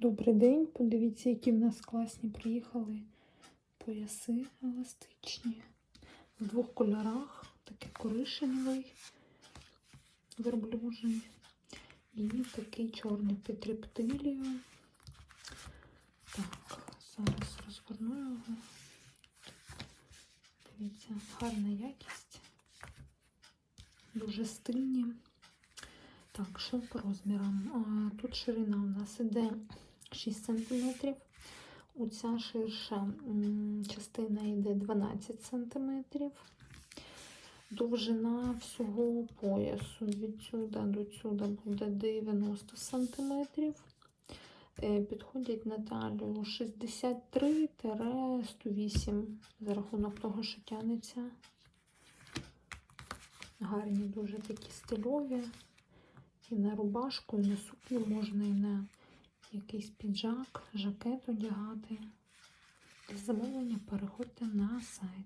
Добрий день. Подивіться, які в нас класні приїхали пояси еластичні. В двох кольорах. Такий коришеневий, верблюжий. І такий чорний під рептилію. Так, зараз розгорну його. Дивіться, гарна якість. Дуже стильні. Так, що по розмірам? Тут ширина у нас іде 6 см. Оця ширша частина йде 12 см. Довжина всього поясу від сюди до сюди буде 90 см. Е, Підходять на талію 63-108 за рахунок того, що тянеться. Гарні дуже такі стильові. І на рубашку, і на сукню можна, і на якийсь піджак, жакет одягати. Для замовлення переходьте на сайт.